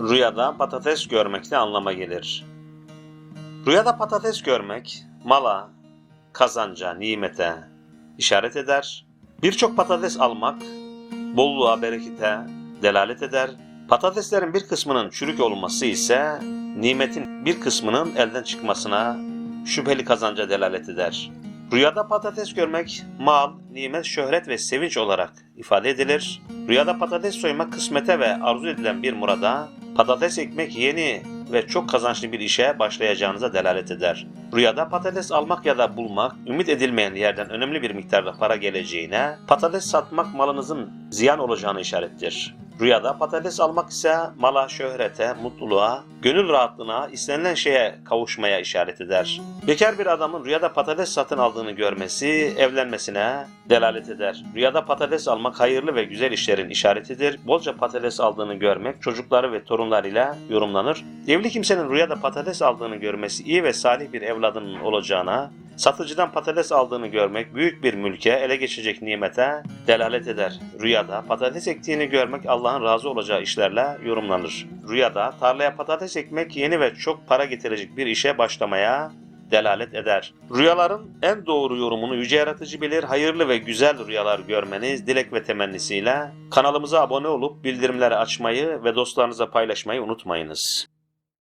Rüyada patates görmek ne anlama gelir? Rüyada patates görmek mala, kazanca, nimete işaret eder. Birçok patates almak bolluğa, berekete delalet eder. Patateslerin bir kısmının çürük olması ise nimetin bir kısmının elden çıkmasına şüpheli kazanca delalet eder. Rüyada patates görmek mal, nimet, şöhret ve sevinç olarak ifade edilir. Rüyada patates soymak kısmete ve arzu edilen bir murada, patates ekmek yeni ve çok kazançlı bir işe başlayacağınıza delalet eder. Rüyada patates almak ya da bulmak, ümit edilmeyen yerden önemli bir miktarda para geleceğine, patates satmak malınızın ziyan olacağını işarettir. Rüyada patates almak ise mala, şöhrete, mutluluğa, gönül rahatlığına, istenilen şeye kavuşmaya işaret eder. Bekar bir adamın rüyada patates satın aldığını görmesi evlenmesine delalet eder. Rüyada patates almak hayırlı ve güzel işlerin işaretidir. Bolca patates aldığını görmek çocukları ve torunlarıyla yorumlanır. Evli kimsenin rüyada patates aldığını görmesi iyi ve salih bir evladının olacağına, satıcıdan patates aldığını görmek büyük bir mülke, ele geçecek nimete delalet eder. Rüyada patates ektiğini görmek Allah'ın razı olacağı işlerle yorumlanır. Rüyada tarlaya patates ekmek yeni ve çok para getirecek bir işe başlamaya delalet eder. Rüyaların en doğru yorumunu Yüce Yaratıcı bilir. Hayırlı ve güzel rüyalar görmeniz dilek ve temennisiyle kanalımıza abone olup bildirimleri açmayı ve dostlarınıza paylaşmayı unutmayınız.